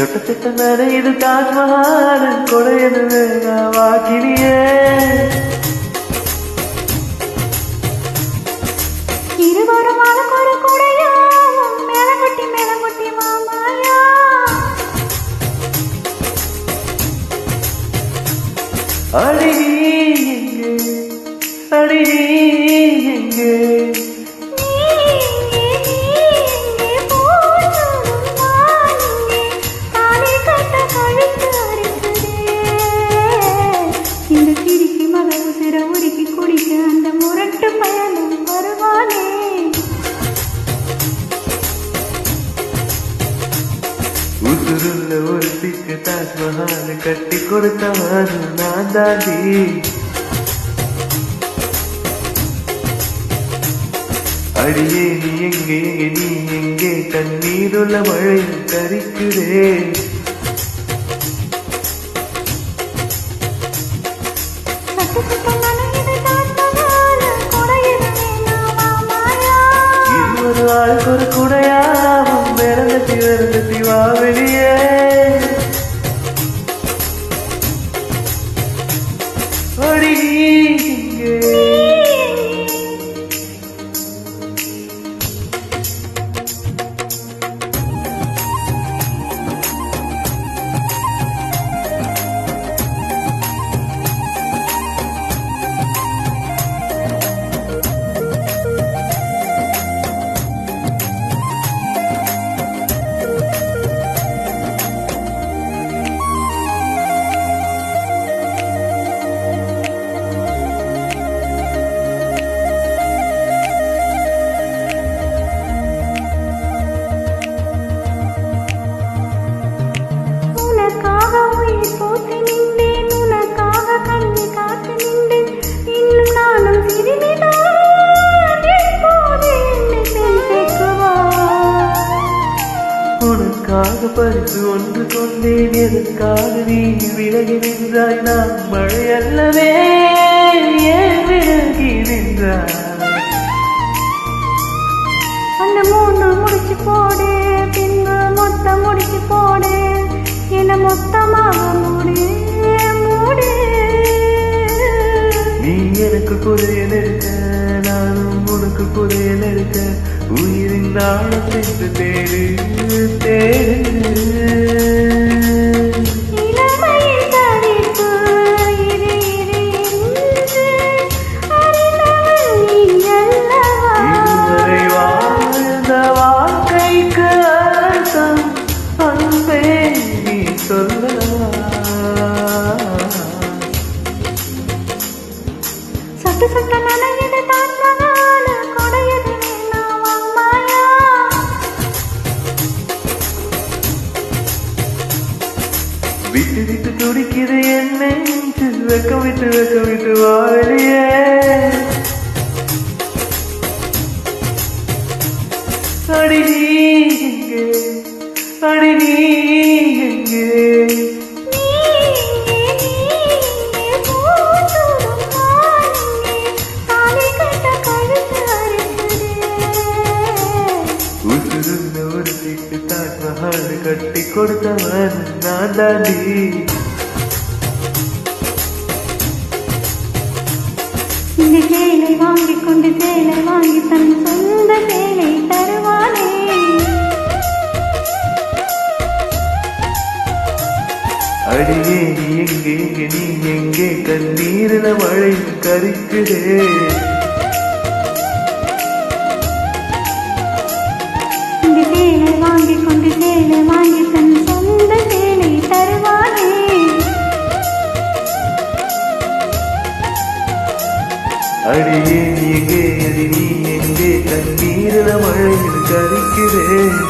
ಚೊಟ್ಟ ಚೊಟ್ಟ ನಡೆಯುದು ತಾಜ್ ಮಹಲ್ ಕೊಡೆಯದು ವೇಗವಾಗಿದೆಯೇ இருவரும் ஆளுக்கொரு குடையா மேலங்குட்டி மேலங்குட்டி மாமாயா அடி நீ எங்கே அடி நீ எங்கே உசுருள்ள ஒரு திக்கு தாஜ் கட்டி கொடுத்தவன் நான் தாண்டி. அடியே நீ எங்கே? நீ எங்கே? தண்ணீருள்ள மழை தரிக்கிறேன். அடி உனக்காக பரிசு ஒன்று கொண்டேன். எதற்காக நீ விலகி நின்றாய்? நான் மழை அல்லவே ஏன் விலகி நின்றாய்? அந்த மூன்று முடிச்சு போடு பின்பு மொத்தம் முடிச்சு போடு. என மொத்தமாக மூடு மூடு. நீ எனக்கு புதையல் இருக்க நானும் உனக்கு புதையல் இருக்க உயிரின் தேடு தேடு சட்டு சட்டு நனையுது தாண்டவான கொடையது வேணாம் விட்டு விட்டு துடிக்குது என் நெஞ்சு வெக்க விட்டு வெக்க விட்டு வாழியே அடி நீ எங்கே? அடி நீ எங்கே? கொடுத்தவன் நான் தாண்டி இந்த சேலை வாங்கிக் கொண்டு சேலை வாங்கி தன் சொந்த சேலை தருவானே. அடியே நீ எங்கே நீ எங்கே? கண்ணீரில மழை கரிக்குதே. அடியே நீ எங்கே அடி நீ எங்கே? கண்ணீரில மழையில் கரிக்கிறேன்